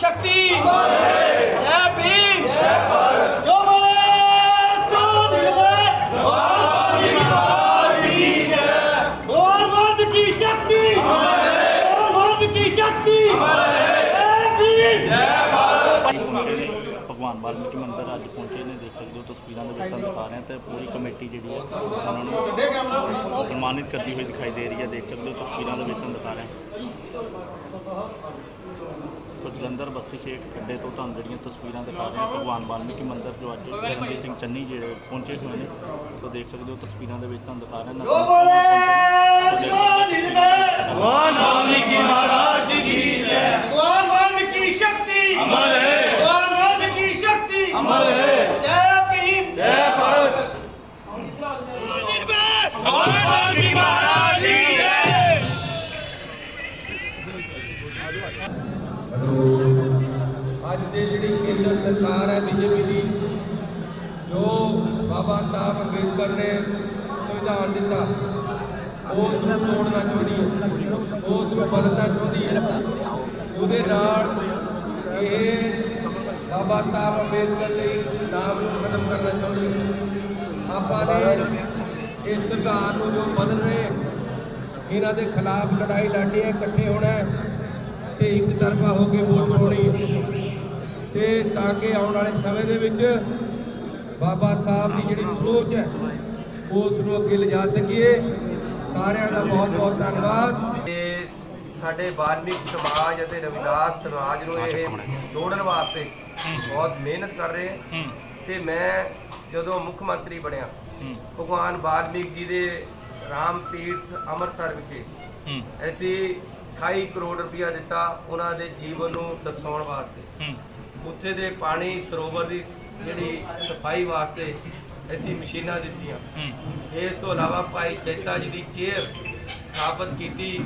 शक्ति। भगवान वाल्मीकि मंदिर अब पहुँचे ने, देख सकते हो तो तो पूरी कमेटी सम्मानित करती हुई दिखाई दे रही है, देख सकते हो तो तस्वीर में जैसा दिखा रहे हैं। ਜਲੰਧਰ ਬਸਤੀ ਸ਼ੇਖ ਅੱਡੇ ਤੋਂ ਤੁਹਾਨੂੰ ਜਿਹੜੀਆਂ ਤਸਵੀਰਾਂ ਦਿਖਾ ਰਹੇ ਹਾਂ ਭਗਵਾਨ ਵਾਲਮੀਕੀ ਮੰਦਿਰ ਜੋ ਅੱਜ ਚਰਨਜੀਤ ਸਿੰਘ ਚੰਨੀ ਜਿਹੜੇ ਪਹੁੰਚੇ ਹੋਏ ਨੇ। ਸੋ ਦੇਖ ਸਕਦੇ ਹੋ ਤਸਵੀਰਾਂ ਦੇ ਵਿੱਚ ਤੁਹਾਨੂੰ ਦਿਖਾ ਰਹੇ ਹਾਂ। ਜਿਹੜੀ ਕੇਂਦਰ ਸਰਕਾਰ ਹੈ, ਬੀਜੇਪੀ ਦੀ, ਜੋ ਬਾਬਾ ਸਾਹਿਬ ਅੰਬੇਦਕਰ ਨੇ ਸੰਵਿਧਾਨ ਦਿੱਤਾ, ਉਸ ਨੂੰ ਤੋੜਨਾ ਚਾਹੁੰਦੀ ਹੈ, ਉਸ ਨੂੰ ਬਦਲਣਾ ਚਾਹੁੰਦੀ ਹੈ। ਉਹਦੇ ਨਾਲ ਇਹ ਬਾਬਾ ਸਾਹਿਬ ਅੰਬੇਦਕਰ ਲਈ ਨਾਮ ਨੂੰ ਖਤਮ ਕਰਨਾ ਚਾਹੁੰਦੀ ਹੈ ਆਪਾਂ ਨੇ ਇਸ ਸਰਕਾਰ ਨੂੰ ਜੋ ਬਦਲ ਰਹੇ ਇਹਨਾਂ ਦੇ ਖਿਲਾਫ ਲੜਾਈ ਲੜਨੀ ਹੈ ਇਕੱਠੇ ਹੋਣਾ ਹੈ ਤੇ ਇੱਕ ਤਰਫਾ ਹੋ ਕੇ ਵੋਟ ਪਾਉਣੀ ਤੇ ਤਾਂ ਕਿ ਆਉਣ ਵਾਲੇ ਸਮੇਂ ਦੇ ਵਿੱਚ ਬਾਬਾ ਸਾਹਿਬ ਦੀ ਜਿਹੜੀ ਸੋਚ ਹੈ ਉਸ ਨੂੰ ਅੱਗੇ ਲਿਜਾ ਸਕੀਏ। ਸਾਰਿਆਂ ਦਾ ਬਹੁਤ ਬਹੁਤ ਧੰਨਵਾਦ। ਤੇ ਸਾਡੇ ਬਾਲਮੀਕ ਸਮਾਜ ਅਤੇ ਰਵਿਦਾਸ ਸਮਾਜ ਨੂੰ ਇਹ ਜੋੜਨ ਵਾਸਤੇ ਬਹੁਤ ਮਿਹਨਤ ਕਰ ਰਹੇ ਹੈ। ਤੇ ਮੈਂ ਜਦੋਂ ਮੁੱਖ ਮੰਤਰੀ ਬਣਿਆ ਭਗਵਾਨ ਬਾਲਮੀਕ ਜੀ ਦੇ ਰਾਮ ਤੀਰਥ ਅੰਮ੍ਰਿਤਸਰ ਵਿਖੇ ਅਸੀਂ 28 ਕਰੋੜ ਰੁਪਇਆ ਦਿੱਤਾ ਉਹਨਾਂ ਦੇ ਜੀਵਨ ਨੂੰ ਦਰਸਾਉਣ ਵਾਸਤੇ। ਉੱਥੇ ਦੇ ਪਾਣੀ ਸਰੋਵਰ ਦੀ ਜਿਹੜੀ ਸਫ਼ਾਈ ਵਾਸਤੇ ਅਸੀਂ ਮਸ਼ੀਨਾਂ ਦਿੱਤੀਆਂ। ਇਸ ਤੋਂ ਇਲਾਵਾ ਭਾਈ ਚੇਤਾ ਜੀ ਦੀ ਚੇਅਰ ਸਥਾਪਿਤ ਕੀਤੀ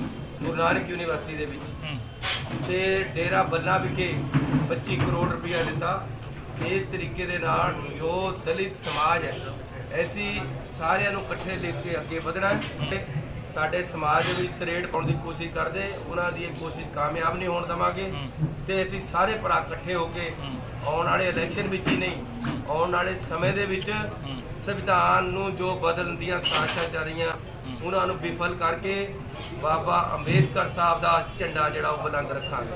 ਗੁਰੂ ਨਾਨਕ ਯੂਨੀਵਰਸਿਟੀ ਦੇ ਵਿੱਚ। ਤੇ ਡੇਰਾ ਬੱਲਾ ਵਿਖੇ 25 ਕਰੋੜ ਰੁਪਇਆ ਦਿੱਤਾ। ਇਸ ਤਰੀਕੇ ਦੇ ਨਾਲ ਜੋ ਦਲਿਤ ਸਮਾਜ ਹੈ ਐਸੀ ਸਾਰਿਆਂ ਨੂੰ ਇਕੱਠੇ ਲੈ ਕੇ ਅੱਗੇ ਵਧਣਾ ਹੈ। ਸਾਡੇ ਸਮਾਜ ਵਿੱਚ ਤਰੇੜ ਪਾਉਣ ਦੀ ਕੋਸ਼ਿਸ਼ ਕਰਦੇ ਉਹਨਾਂ ਦੀ ਇਹ ਕੋਸ਼ਿਸ਼ ਕਾਮਯਾਬ ਨਹੀਂ ਹੋਣ ਦਵਾਂਗੇ। ਤੇ ਅਸੀਂ ਸਾਰੇ ਭਰਾ ਇਕੱਠੇ ਹੋ ਕੇ ਆਉਣ ਵਾਲੇ ਇਲੈਕਸ਼ਨ ਵਿੱਚ ਹੀ ਨਹੀਂ ਆਉਣ ਵਾਲੇ ਸਮੇਂ ਦੇ ਵਿੱਚ ਸੰਵਿਧਾਨ ਨੂੰ ਜੋ ਬਦਲਣ ਦੀਆਂ ਸਾਜ਼ਿਸ਼ਾਂ ਚੱਲ ਰਹੀਆਂ ਉਹਨਾਂ ਨੂੰ ਵਿਫਲ ਕਰਕੇ ਬਾਬਾ ਅੰਬੇਦਕਰ ਸਾਹਿਬ ਦਾ ਝੰਡਾ ਜਿਹੜਾ ਉਹ ਬੁਲੰਦ ਰੱਖਾਂਗੇ।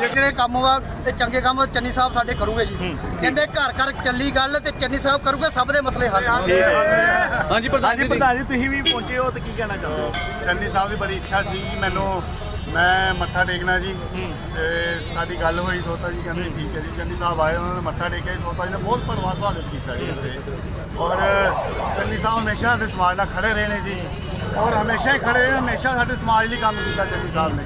ਜਿਹੜੇ ਕੰਮ ਵਾ ਤੇ ਚੰਗੇ ਕੰਮ ਚੰਨੀ ਸਾਹਿਬ ਸਾਡੇ ਕਰੂਗੇ ਜੀ। ਕਹਿੰਦੇ ਘਰ ਘਰ ਚੱਲੀ ਗੱਲ ਤੇ ਚੰਨੀ ਸਾਹਿਬ ਕਰੂਗੇ ਸਭ ਦੇ ਮਸਲੇ ਹੱਲ। ਹਾਂਜੀ ਪ੍ਰਧਾਨ ਜੀ। ਪ੍ਰਧਾਨ ਜੀ ਤੁਸੀਂ ਵੀ ਪਹੁੰਚੇ ਹੋ ਤੇ ਕੀ ਕਹਿਣਾ ਚਾਹੁੰਦੇ ਹੋ ਚੰਨੀ ਸਾਹਿਬ ਦੀ ਬੜੀ ਇੱਛਾ ਸੀ ਕਿ ਮੈਨੂੰ ਮੈਂ ਮੱਥਾ ਟੇਕਣਾ ਜੀ। ਤੇ ਸਾਡੀ ਗੱਲ ਹੋਈ ਸੋਤਾ ਜੀ ਕਹਿੰਦੇ ਠੀਕ ਹੈ ਜੀ ਚੰਨੀ ਸਾਹਿਬ ਆਏ ਉਹਨਾਂ ਨੇ ਮੱਥਾ ਟੇਕਿਆ ਜੀ, ਸੋਤਾ ਜੀ ਨੇ ਬਹੁਤ ਪਰਵਾਹ ਸਵਾਗਤ ਕੀਤਾ ਜੀ ਇੱਥੇ। ਔਰ ਚੰਨੀ ਸਾਹਿਬ ਹਮੇਸ਼ਾ ਸਾਡੇ ਸਮਾਜ ਨਾਲ ਖੜੇ ਰਹੇ ਨੇ ਜੀ। ਔਰ ਹਮੇਸ਼ਾ ਹੀ ਖੜੇ ਰਹੇ ਹਮੇਸ਼ਾ ਸਾਡੇ ਸਮਾਜ ਲਈ ਕੰਮ ਕੀਤਾ ਚੰਨੀ ਸਾਹਿਬ ਨੇ।